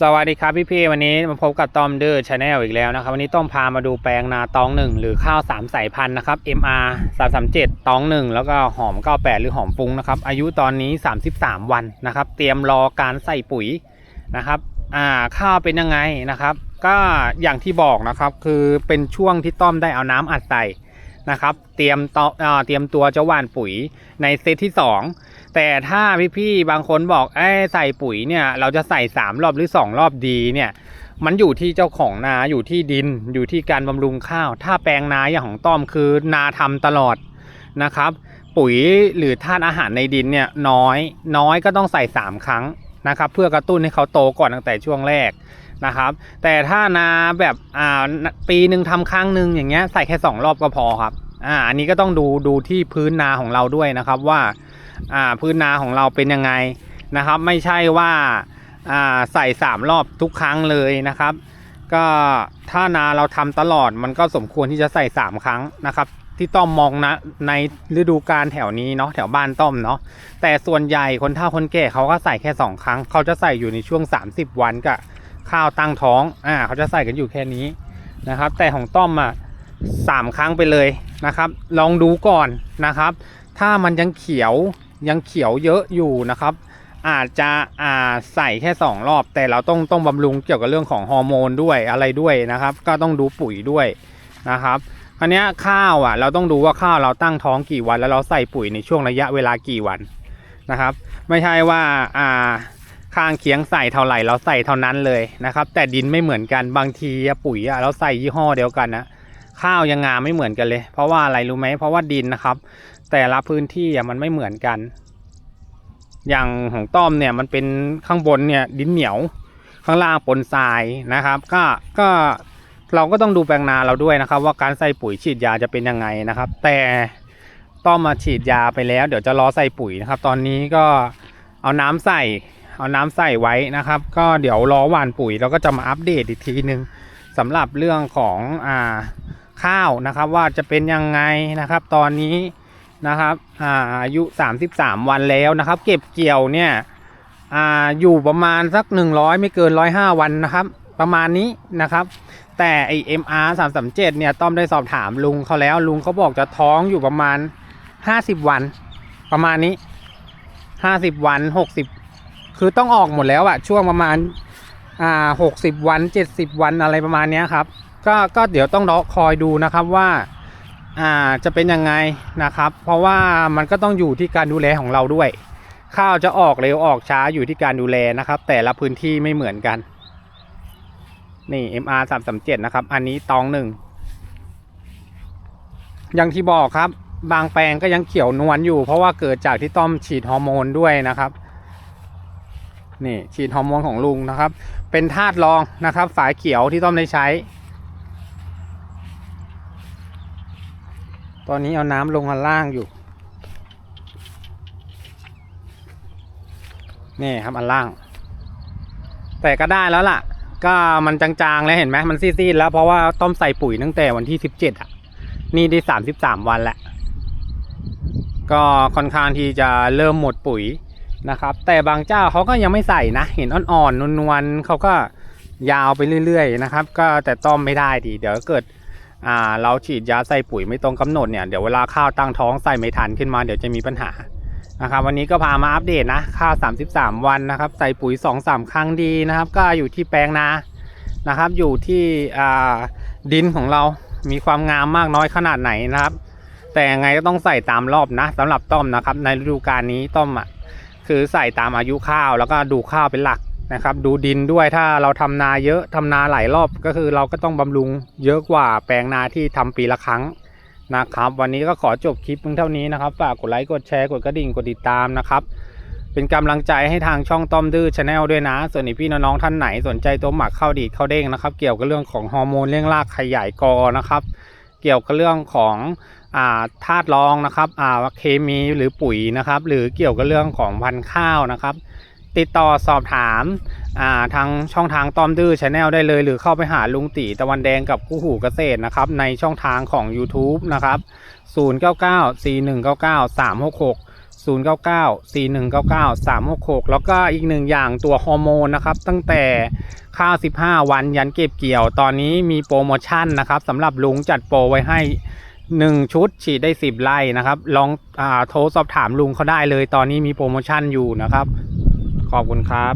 สวัสดีครับพี่พี่วันนี้มาพบกับตอมเดอร์ชาแนลอีกแล้วนะครับ วันนี้ต้องพามาดูแปลงนาตองหนึ่งหรือข้าวสามสายพันธุ์นะครับ MR 337ตองหนึ่งแล้วก็หอม 98 หรือหอมฟุ้งนะครับ อายุตอนนี้ 33 วันนะครับ เตรียมรอการใส่ปุ๋ยนะครับอ่าข้าวเป็นยังไงนะครับ ก็อย่างที่บอกนะครับคือเป็นช่วงที่ต้อมได้เอาน้ำอัดใส่ นะครับ เตรียมตออ่าเตรียมตัวจะหว่านปุ๋ยในเซตที่สองแต่ถ้าพี่ๆบางคนบอกเอ้ใส่ปุ๋ยเนี่ยเราจะใส่ 3 รอบหรือ 2 รอบดีเนี่ยมันอยู่ที่เจ้าของนาอยู่ที่ดินอยู่ที่การบำรุงข้าว ถ้าแปลงนาอย่างของต้อมคือนาทำตลอดนะครับ ปุ๋ยหรือธาตุอาหารในดินเนี่ยน้อยน้อยก็ต้องใส่ 3 ครั้งนะครับ เพื่อกระตุ้นให้เขาโตก่อนตั้งแต่ช่วงแรก นะครับ แต่ถ้านาแบบอ่าปีหนึ่งทำครั้งหนึ่งอย่างเงี้ยใส่แค่ 2 รอบก็พอครับอ่าอันนี้ก็ต้องดูดูที่พื้นนาของเราด้วยนะครับว่าอ่าพื้นนาของเราเป็นยังไงนะครับ ไม่ใช่ว่าอ่าใส่สามรอบทุกครั้งเลยนะครับ ก็ถ้านาเราทำตลอดมันก็สมควรที่จะใส่สามครั้งนะครับที่ต้อมมองนะในฤดูกาลแถวนี้เนาะแถวบ้านต้อมเนาะแต่ส่วนใหญ่คนเฒ่าคนแก่เขาก็ใส่แค่สองครั้ง เขาจะใส่อยู่ในช่วง 30 วันกับ ข้าวตั้งท้องอ่าเขาจะใส่กันอยู่แค่นี้นะครับ แต่ของต้อมอะสามครั้งไปเลยนะครับ ลองดูก่อนนะครับ ถ้ามันยังเขียวยังเขียวเยอะอยู่นะครับ อาจจะอ่าใส่แค่ 2 รอบ แต่เราต้องต้องบำรุงเกี่ยวกับเรื่องของฮอร์โมนด้วยอะไรด้วยนะครับ ก็ต้องดูปุ๋ยด้วยนะครับอันนี้ข้าวอะเราต้องดูว่าข้าวเราตั้งท้องกี่วัน แล้วเราใส่ปุ๋ยในช่วงระยะเวลากี่วันนะครับ ไม่ใช่ว่าอ่า ข้างเคียงใส่เท่าไหร่เราใส่เท่านั้นเลยนะครับ แต่ดินไม่เหมือนกันบางทีปุ๋ยเราใส่ยี่ห้อเดียวกันนะข้าวยังงามไม่เหมือนกันเลย เพราะว่าอะไรรู้ไหมเพราะว่าดินนะครับ แต่ละพื้นที่มันไม่เหมือนกัน อย่างของต้อมเนี่ยมันเป็นข้างบนเนี่ยดินเหนียวข้างล่างปนทรายนะครับ ก็ก็เราก็ต้องดูแปลงนาเราด้วยนะครับ ว่าการใส่ปุ๋ยฉีดยาจะเป็นยังไงนะครับ แต่ต้อมมาฉีดยาไปแล้ว เดี๋ยวจะรอใส่ปุ๋ยนะครับ ตอนนี้ก็เอาน้ำใส่ เอาน้ำใส่ไว้นะครับ ก็เดี๋ยวรอหว่านปุ๋ยเราก็จะมาอัปเดตอีกทีนึงสำหรับเรื่องของอ่าข้าวนะครับ ว่าจะเป็นยังไงนะครับ ตอนนี้นะครับอ่าอายุ 33 วันแล้วนะครับ เก็บเกี่ยวเนี่ยอ่าอยู่ประมาณสัก 100 ไม่เกิน 105 วันนะครับประมาณนี้นะครับ แต่ไอ MR 337เจ็ดเนี่ยต้อมได้สอบถามลุงเขาแล้วลุงเขาบอกจะท้องอยู่ประมาณ50วัน ประมาณนี้50วัน60 คือต้องออกหมดแล้วอะช่วงประมาณอ่า60วัน70วันอะไรประมาณเนี้ยครับก็ก็เดี๋ยวต้องรอคอยดูนะครับว่าอ่าจะเป็นยังไงนะครับ เพราะว่ามันก็ต้องอยู่ที่การดูแลของเราด้วย ข้าวจะออกเร็วออกช้าอยู่ที่การดูแลนะครับ แต่ละพื้นที่ไม่เหมือนกัน นี่ MR 3 3 7นะครับ อันนี้ตองหนึ่งอย่างที่บอกครับ บางแปลงก็ยังเขียวนวลอยู่ เพราะว่าเกิดจากที่ต้อมฉีดฮอร์โมนด้วยนะครับ นี่ฉีดฮอร์โมนของลุงนะครับ เป็นธาตุรองนะครับ ฝาเขียวที่ต้อมได้ใช้ ตอนนี้เอาน้ำลงข้างล่างอยู่ นี่ครับอันล่าง แต่ก็ได้แล้วล่ะ ก็มันจางๆแล้วเห็นไหมมันซีดๆแล้วเพราะว่าต้อมใส่ปุ๋ยตั้งแต่วันที่สิบเจ็ดอะ นี่ได้สามสิบสามวันแล้ว ก็ค่อนข้างที่จะเริ่มหมดปุ๋ย นะครับ แต่บางเจ้าเขาก็ยังไม่ใส่นะ เห็นอ่อนๆนวลๆเขาก็ยาวไปเรื่อยๆนะครับ ก็แต่ต้มไม่ได้ดีเดี๋ยวเกิดอ่าเราฉีดยาใส่ปุ๋ยไม่ตรงกำหนดเนี่ยเดี๋ยวเวลาข้าวตั้งท้องใส่ไม่ทันขึ้นมาเดี๋ยวจะมีปัญหานะครับ วันนี้ก็พามาอัปเดตนะข้าว 33 วันนะครับ ใส่ปุ๋ย 2-3 ครั้งดีนะครับ ก็อยู่ที่แปลงนานะครับ อยู่ที่อ่าดินของเรามีความงามมากน้อยขนาดไหนนะครับ แต่ยังไงก็ต้องใส่ตามรอบนะสำหรับต้อมนะครับ ในฤดูกาลนี้ต้อมอะ คือใส่ตามอายุข้าวแล้วก็ดูข้าวเป็นหลักนะครับ ดูดินด้วยถ้าเราทำนาเยอะทำนาหลายรอบก็คือเราก็ต้องบำรุงเยอะกว่าแปลงนาที่ทำปีละครั้งนะครับ วันนี้ก็ขอจบคลิปเพียงเท่านี้นะครับฝากกดไลค์กดแชร์กดกระดิ่งกดติดตามนะครับ เป็นกำลังใจให้ทางช่องต้อมดื้อชาแนลด้วยนะ ส่วนพี่น้องท่านไหนสนใจตัวหมักข้าวดีข้าวเด้งนะครับ เกี่ยวกับเรื่องของฮอร์โมนเร่งรากขยายกอนะครับ เกี่ยวกับเรื่องของอาธาตุรองนะครับอ่าเคมีหรือปุ๋ยนะครับ หรือเกี่ยวกับเรื่องของพันธุ์ข้าวนะครับ ติดต่อสอบถามาทางช่องทางต้อมดื้อชาแนลได้เลย หรือเข้าไปหาลุงตีตะวันแดงกับคู่หูเกษตรนะครับ ในช่องทางของ YouTube นะครับ 0994199366 099 4199 366 แล้วก็อีกหนึ่งอย่างตัวฮอร์โมนนะครับ ตั้งแต่ข้าว 15 วันยันเก็บเกี่ยว ตอนนี้มีโปรโมชั่นนะครับสำหรับลุงจัดโปรไว้ให้ 1 ชุดฉีดได้ 10 ไร่นะครับ ลองอโทรสอบถามลุงเขาได้เลย ตอนนี้มีโปรโมชั่นอยู่นะครับ ขอบคุณครับ